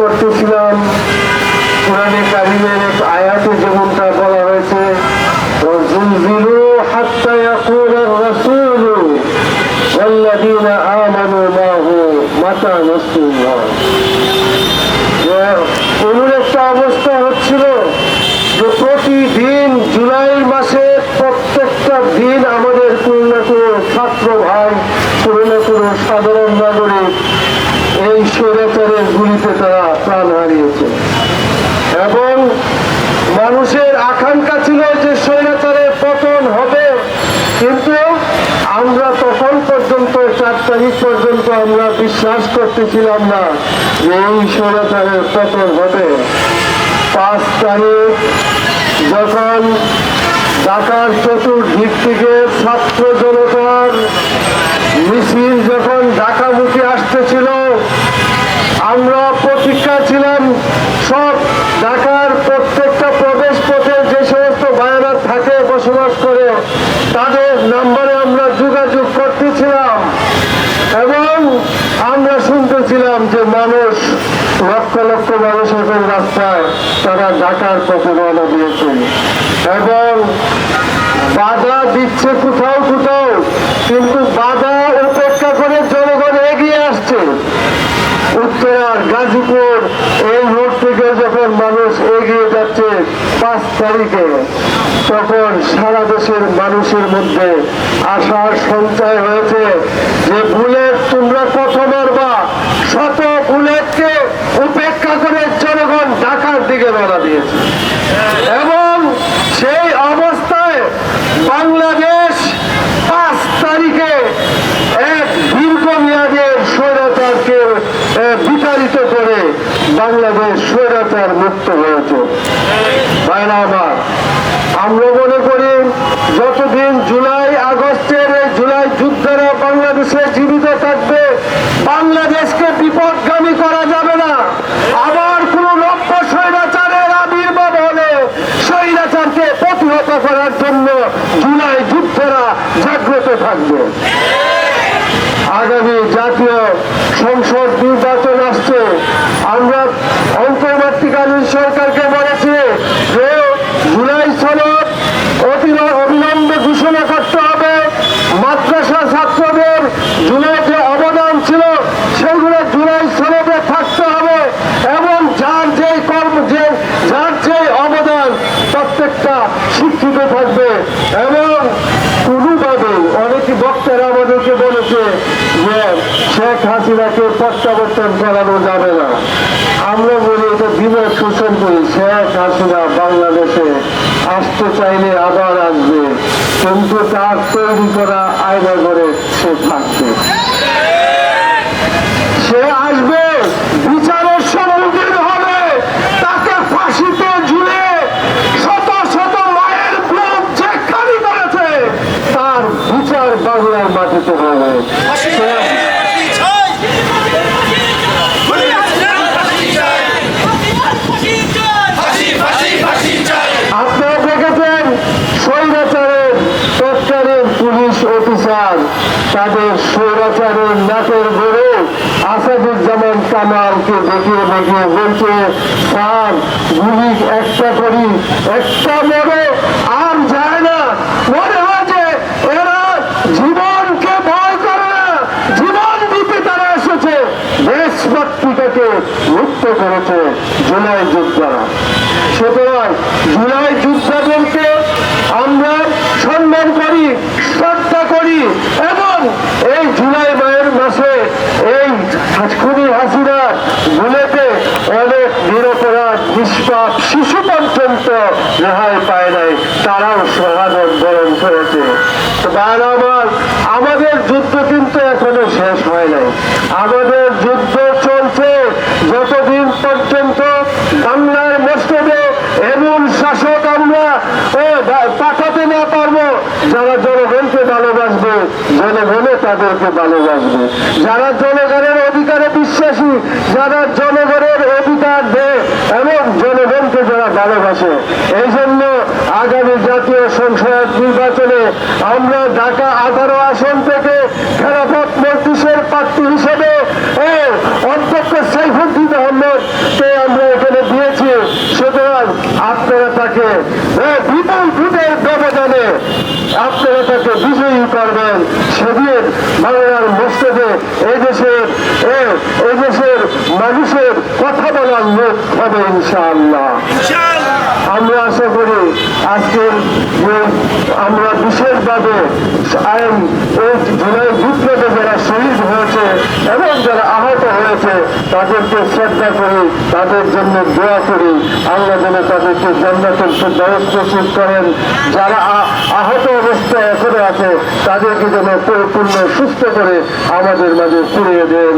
করতেছিলাম পুরানে কারিমের এক আয়াতে যেমনটা বলা হয়েছে অবস্থা হচ্ছিল যে প্রতি কিন্তু আমরা তখন পর্যন্ত চার তারিখ পর্যন্ত আমরা বিশ্বাস করতেছিলাম না যে এই সরকারের পতন হবে পাঁচ তারিখ যখন ঢাকার চতুর্দিক থেকে ছাত্র জনতার মিছিল যখন ঢাকামুখী আসতেছিল আমরা প্রতীক্ষা ছিলাম সব ঢাকার প্রত্যেকটা প্রবেশ পথে যে সমস্ত ভাইয়েরা থাকে বসবাস করে তাদের নাম্বারে আমরা যোগাযোগ করতেছিলাম এবং আমরা শুনতেছিলাম যে মানুষ লক্ষ লক্ষ মানুষ এখন রাস্তায় তারা ঢাকার পথে রওনা দিয়েছে এবং বাধা দিচ্ছে কোথাও কোথাও, কিন্তু বাধা উপেক্ষা করে জনগণ এগিয়ে আসছে। উত্তরার গাজীপুর, এই রোড থেকে যখন মানুষ এগিয়ে যাচ্ছে পাঁচ তারিখে, তখন সারা দেশের মানুষের মধ্যে আশার সঞ্চয় হয়েছে যে বুলেট তোমরা কত মারবা, শত বুলেটকে উপেক্ষা করে জনগণ দিকে দিয়েছে। এবং সেই অবস্থায় বাংলাদেশ পাঁচ তারিখে এক দীর্ঘমেয়াদের স্বৈরাচারকে বিতাড়িত করে বাংলাদেশ স্বৈরাচার মুক্ত হয়েছে। আমরা মনে করি যতদিন জুলাই আগস্টের এই জুলাই যুদ্ধেরা বাংলাদেশে জীবিত থাকবে বাংলাদেশকে বিপদগামী করা যাবে না আবার কোন লক্ষ্য স্বৈরাচারের আবির্ভাব হলে স্বৈরাচারকে প্রতিহত করার জন্য জুলাই যুদ্ধেরা জাগ্রত থাকবে। আগামী জাতীয় সংসদ নির্বাচন আসছে। আমরা অন্তর্বর্তীকালীন সরকারকে বলেছি যে জুলাই সনদ অবিলম্বে ঘোষণা করতে হবে। মাদ্রাসা ছাত্রদের জুলাই যে অবদান ছিল সেগুলো জুলাই সনদে থাকতে হবে এবং যার যেই কর্ম যে যার যেই অবদান প্রত্যেকটা শিক্ষিত থাকবে এবং কোনোভাবে অনেকে বক্তারা আমাদেরকে বলেছে যে শেখ হাসিনাকে প্রত্যাবর্তন করানো যাবে না। আমরা বলি এটা বিনয় শোষণ করি শেখ হাসিনা বাংলাদেশে আসতে চাইলে আবার আসবে, কিন্তু তার তৈরি করা আয়না করে সে থাকবে। সে আসবে বিচারের সম্মুখীন হবে তাকে ফাঁসিতে ঝুলে শত শত মায়ের বুক যে খালি করেছে তার বিচার বাংলার মাটিতে হবে সে- আপনারা দেখেছেন স্বৈরাচারের তৎকালীন পুলিশ অফিসার তাদের নাটের গড়ে আসাদুজ্জামান কামালকে দেখিয়ে দেখিয়ে বলছে, স্যার, গুলি একটা করি, একটা মরে আর যায় না। মনে হয় যে এরা জীবনকে ভয় করে না, জীবন দিতে তারা এসেছে। দেশ পত্রিকাকে মুক্ত করেছে জুলাই যোদ্ধারা সুতরাং জুলাই যোদ্ধাদেরকে আমরা সম্মান করি শ্রদ্ধা করি এবং এই জুলাই মায়ের মাসে এই খুবই হাসিনা বুলেতে অনেক নিরপরাধ নিষ্পাপ শিশু পর্যন্ত রেহাই পায় নাই, তারাও সহাদন বরণ করেছে। আমাদের যুদ্ধ কিন্তু এখনও শেষ হয় নাই। আমাদের যুদ্ধ চলছে যতদিন পর্যন্ত বাংলার মস্তদে এমন শাসক আমরা পাঠাতে না পারব, যারা জনগণকে ভালোবাসবে, জনগণে তাদের তাদেরকে ভালোবাসবে। যারা জনগণের অধিকারে বিশ্বাসী, যারা জনগণের অধিকার দেয় এবং জনগণকে যারা ভালোবাসে এই জন্য আগামী জাতীয় সংসদ নির্বাচনে আমরা ঢাকা আঠারো আসন থেকে খেলাফত মজলিসের প্রার্থী হিসেবে অধ্যক্ষ সাইফুদ্দিন আহমদকে আমরা এখানে দিয়েছি। সুতরাং আপনারা তাকে বিপুল ভোটের ব্যবধানে আপনারা তাকে বিজয়ী করবেন। সেদিন বাংলার মসজিদে এই দেশের এই দেশের মানুষের কথা বলার লোক হবে ইনশাআল্লাহ। আজকের আমরা বিশেষভাবে আইন এই জুলাই বিপ্লবে যারা শহীদ হয়েছে এবং যারা আহত হয়েছে, তাদেরকে শ্রদ্ধা করি, তাদের জন্য দোয়া করি। আল্লাহ যেন তাদেরকে জান্নাতের প্রস্তুত করেন। যারা আহত অবস্থায় এখনও আছে, তাদেরকে যেন পরিপূর্ণ, সুস্থ করে আমাদের মাঝে ফিরিয়ে দেন।